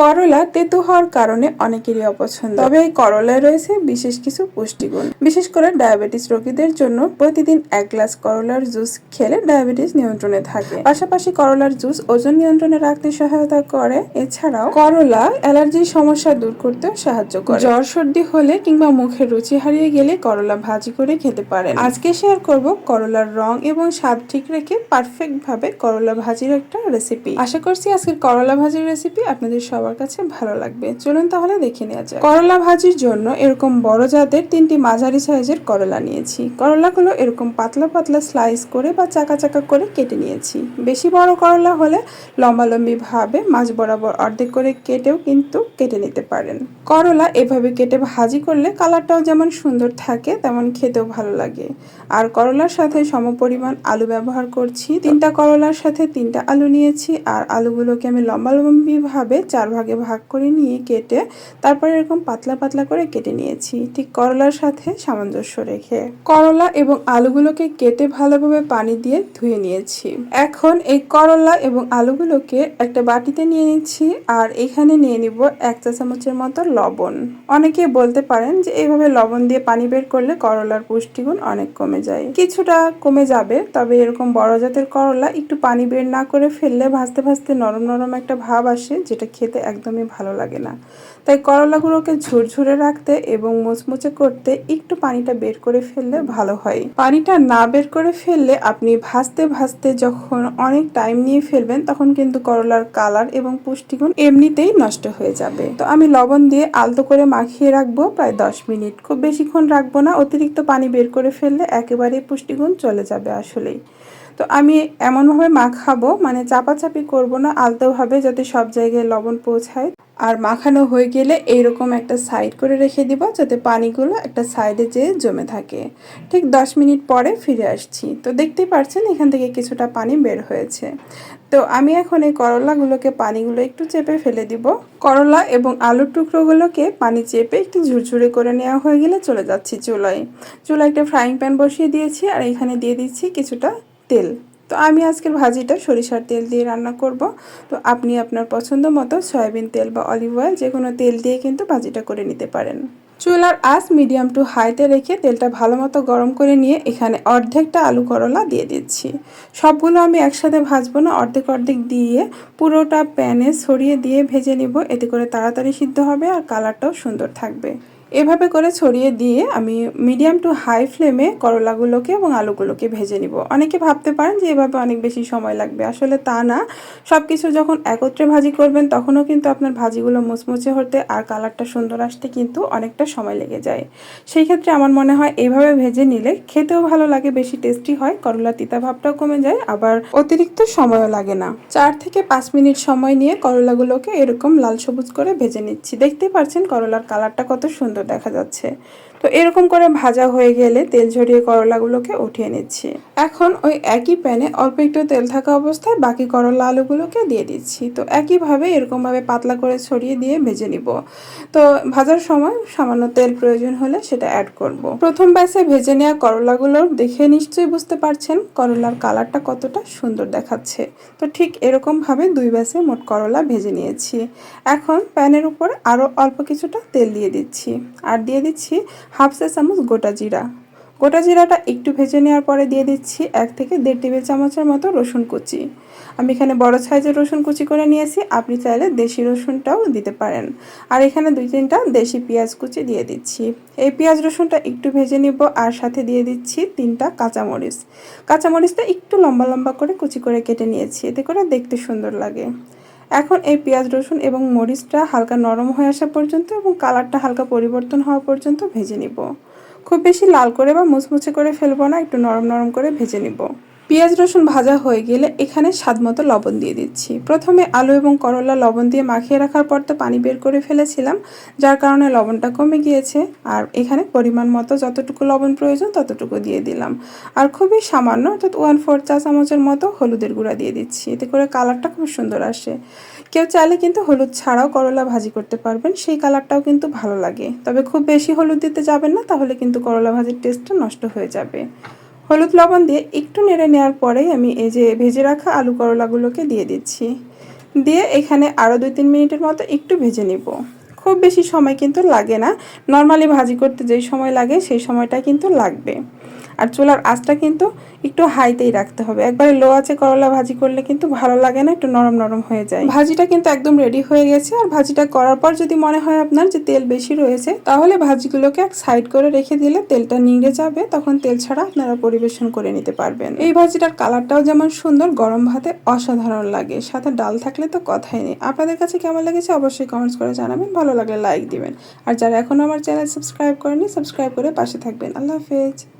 করলা তেতো হওয়ার কারণে অনেকেরই অপছন্দ। তবে এই করলায় রয়েছে বিশেষ কিছু পুষ্টিগুণ। বিশেষ করে ডায়াবেটিস রোগীদের জন্য প্রতিদিন এক গ্লাস করলার জুস খেলে ডায়াবেটিস নিয়ন্ত্রণে থাকে। পাশাপাশি করলার জুস ওজন নিয়ন্ত্রণে রাখতে সহায়তা করে। এছাড়াও করলা অ্যালার্জির সমস্যা দূর করতেও সাহায্য করে। জ্বর, সর্দি হলে কিংবা মুখের রুচি হারিয়ে গেলে করলা ভাজি করে খেতে পারেন। আজকে শেয়ার করব করলার রং এবং স্বাদ ঠিক রেখে পারফেক্ট ভাবে করলা ভাজির একটা রেসিপি আশা করছি আজকের করলা ভাজির রেসিপি আপনাদের সবার কাছে ভালো লাগবে। চলুন তাহলে দেখে নেওয়া যায় করলা ভাজির জন্য এরকম বড় জাতের তিনটি মাঝারি সাইজের করলা নিয়েছি। করলাগুলো এরকম পাতলা পাতলা স্লাইস করে বা চাকা চাকা করে কেটে নিয়েছি। বেশি বড় করলা হলে লম্বালম্বি ভাবে মাছ বরাবর অর্ধেক করে কেটেও কিন্তু কেটে নিতে পারেন। করলা এভাবে কেটে ভাজি করলে কালারটাও যেমন সুন্দর থাকে, তেমন খেতেও ভালো লাগে। আর করলার সাথে সমপরিমাণ আলু ব্যবহার করছি। তিনটা করলার সাথে তিনটা আলু নিয়েছি। আর আলুগুলোকে আমি লম্বালম্বি ভাবে চার ভাগে ভাগ করে নিয়ে কেটে তারপরে এরকম পাতলা পাতলা করে কেটে নিয়েছি। ঠিক করলার সাথে সামঞ্জস্য রেখে। করলা এবং আলুগুলোকে কেটে ভালোভাবে পানি দিয়ে ধুয়ে নিয়েছি। এখন এই করলা এবং আলুগুলোকে একটা বাটিতে নিয়ে নিচ্ছি আর এখানে নিয়ে নিব এক চা চামচের মতো লবণ। অনেকে বলতে পারেন যে এইভাবে লবণ দিয়ে পানি বের করলে করলার পুষ্টিগুণ অনেক কমে যায়। কিছুটা কমে যাবে, তবে এরকম বড় জাতের করলা একটু পানি বের না করে ফেললে ভাজতে ভাজতে নরম নরম একটা ভাব আসে, যেটা খেতে একদমই ভালো লাগে না। তাই করলাগুলোকে ঝুরঝুরে রাখতে এবং মুচমুচে করতে একটু পানিটা বের করে ফেললে ভালো হয়। পানিটা না বের করে ফেললে আপনি ভাজতে ভাজতে যখন অনেক টাইম নিয়ে ফেলবেন, তখন কিন্তু করলার কালার এবং পুষ্টিগুণ এমনিতেই নষ্ট হয়ে যাবে। তো আমি লবণ দিয়ে আলতো করে মাখিয়ে রাখব, প্রায় দশ মিনিট। খুব বেশিক্ষণ রাখব না, অতিরিক্ত পানি বের করে ফেললে একেবারেই পুষ্টিগুণ চলে যাবে আসলেই। তো আমি এমনভাবে মাখাবো মানে চাপাচাপি করব না, আলতোভাবে যাতে সব জায়গায় লবণ পৌঁছায়। আর মাখানো হয়ে গেলে এইরকম একটা সাইড করে রেখে দিব, যাতে পানিগুলো একটা সাইডে যেয়ে জমে থাকে। ঠিক দশ মিনিট পরে ফিরে আসছি। তো দেখতেই পাচ্ছেন এখান থেকে কিছুটা পানি বের হয়েছে। তো আমি এখন এই করলাগুলোকে পানিগুলো একটু চেপে ফেলে দিব। করলা এবং আলুর টুকরোগুলোকে পানি চেপে একটু ঝুরঝুরে করে নেওয়া হয়ে গেলে চলে যাচ্ছি চুলায়। চুলায় একটা ফ্রাইং প্যান বসিয়ে দিয়েছি, আর এখানে দিয়ে দিচ্ছি কিছুটা তেল। তো আমি আজকের ভাজিটা সরিষার তেল দিয়ে রান্না করব। তো আপনি আপনার পছন্দ মতো সয়াবিন তেল বা অলিভ অয়েল যে কোনো তেল দিয়ে কিন্তু ভাজিটা করে নিতে পারেন। চুলার আঁচ মিডিয়াম টু হাইতে রেখে তেলটা ভালো মতো গরম করে নিয়ে এখানে অর্ধেকটা আলু করলা দিয়ে দিচ্ছি। সবগুলো আমি একসাথে ভাজবো না, অর্ধেক অর্ধেক দিয়ে পুরোটা প্যানে ছড়িয়ে দিয়ে ভেজে নিব। এতে করে তাড়াতাড়ি সিদ্ধ হবে আর কালারটাও সুন্দর থাকবে। এভাবে করে ছড়িয়ে দিয়ে আমি মিডিয়াম টু হাই ফ্লেমে করলাগুলোকে এবং আলুগুলোকে ভেজে নিব। অনেকে ভাবতে পারেন যে এভাবে অনেক বেশি সময় লাগবে। আসলে তা না। সব কিছু যখন একত্রে ভাজি করবেন, তখনও কিন্তু আপনার ভাজিগুলো মুচমুচে হতে আর কালারটা সুন্দর আসতে কিন্তু অনেকটা সময় লেগে যায়। সেই ক্ষেত্রে আমার মনে হয় এইভাবে ভেজে নিলে খেতেও ভালো লাগে, বেশি টেস্টি হয়, করলা তিতা ভাবটাও কমে যায়, আবার অতিরিক্ত সময়ও লাগে না। চার থেকে পাঁচ মিনিট সময় নিয়ে করলাগুলোকে এরকম লাল সবুজ করে ভেজে নিচ্ছি। দেখতেই পাচ্ছেন করলার কালারটা কত সুন্দর। দেখা যাচ্ছে। তো এরকম করে ভাজা হয়ে গেলে তেল ঝরিয়ে করলাগুলোকে উঠিয়ে নিচ্ছি। এখন ওই একই প্যানে অল্প একটু তেল থাকা অবস্থায় বাকি করলা আলুগুলোকে দিয়ে দিচ্ছি। তো একইভাবে এরকমভাবে পাতলা করে ছড়িয়ে দিয়ে ভেজে নিব। তো ভাজার সময় সামান্য তেল প্রয়োজন হলে সেটা অ্যাড করব। প্রথম ব্যাসে ভেজে নেওয়া করলাগুলো দেখে নিশ্চয়ই বুঝতে পারছেন করলার কালারটা কতটা সুন্দর দেখাচ্ছে। তো ঠিক এরকমভাবে দুই ব্যাসে মোট করলা ভেজে নিয়েছি। এখন প্যানের উপর আরও অল্প কিছুটা তেল দিয়ে দিচ্ছি। আর দিয়ে দিচ্ছি হাফ চা চামচ গোটা জিরা। গোটা জিরাটা একটু ভেজে নেওয়ার পরে দিয়ে দিচ্ছি এক থেকে দেড় টেবিল চামচের মতো রসুন কুচি। আমি এখানে বড় সাইজের রসুন কুচি করে নিয়েছি, আপনি চাইলে দেশি রসুনটাও দিতে পারেন। আর এখানে দুই তিনটা দেশি পেঁয়াজ কুচি দিয়ে দিচ্ছি। এই পেঁয়াজ রসুনটা একটু ভেজে নিব, আর সাথে দিয়ে দিচ্ছি তিনটা কাঁচামরিচ। কাঁচামরিচটা একটু লম্বা লম্বা করে কুচি করে কেটে নিয়েছি, এতে করে দেখতে সুন্দর লাগে। এখন এই পেঁয়াজ, রসুন এবং মরিচটা হালকা নরম হয়ে আসা পর্যন্ত এবং কালারটা হালকা পরিবর্তন হওয়া পর্যন্ত ভেজে নিব। খুব বেশি লাল করে বা মুচমুচে করে ফেলব না, একটু নরম নরম করে ভেজে নিব। পেঁয়াজ রসুন ভাজা হয়ে গেলে এখানে স্বাদ মতো লবণ দিয়ে দিচ্ছি। প্রথমে আলু এবং করলা লবণ দিয়ে মাখিয়ে রাখার পর তো পানি বের করে ফেলেছিলাম, যার কারণে লবণটা কমে গিয়েছে। আর এখানে পরিমাণ মতো যতটুকু লবণ প্রয়োজন ততটুকু দিয়ে দিলাম। আর খুবই সামান্য, অর্থাৎ ওয়ান ফোর চা চামচের মতো হলুদের গুঁড়া দিয়ে দিচ্ছি। এতে করে কালারটা খুব সুন্দর আসে। কেউ চাইলে কিন্তু হলুদ ছাড়াও করলা ভাজি করতে পারবেন, সেই কালারটাও কিন্তু ভালো লাগে। তবে খুব বেশি হলুদ দিতে যাবেন না, তাহলে কিন্তু করলা ভাজির টেস্টটা নষ্ট হয়ে যাবে। হলুদ লবণ দিয়ে একটু নেড়ে নেওয়ার পরেই আমি এই যে ভেজে রাখা আলু করলাগুলোকে দিয়ে দিচ্ছি। দিয়ে এখানে আরও দুই তিন মিনিটের মতো একটু ভেজে নিব। খুব বেশি সময় কিন্তু লাগে না। নর্মালি ভাজি করতে যেই সময় লাগে সেই সময়টা কিন্তু লাগবে। আর চুলার আঁচটা কিন্তু একটু হাইতেই রাখতে হবে। একবারে লো আছে করলা ভাজি করলে কিন্তু ভালো লাগে না, একটু নরম নরম হয়ে যায়। ভাজিটা কিন্তু একদম রেডি হয়ে গেছে আর ভাজিটা করার পর যদি মনে হয় আপনার যে তেল বেশি রয়েছে, তাহলে ভাজিগুলোকে এক সাইড করে রেখে দিলে তেলটা নিংড়ে যাবে, তখন তেল ছাড়া আপনারা পরিবেশন করে নিতে পারবেন। এই ভাজিটার কালারটাও যেমন সুন্দর, গরম ভাতে অসাধারণ লাগে। সাথে ডাল থাকলে তো কথাই নেই। আপনাদের কাছে কেমন লেগেছে অবশ্যই কমেন্টস করে জানাবেন, ভালো লাগলে লাইক দিবেন। আর যারা এখনও আমার চ্যানেল সাবস্ক্রাইব করেনি সাবস্ক্রাইব করে পাশে থাকবেন। আল্লাহ হাফেজ।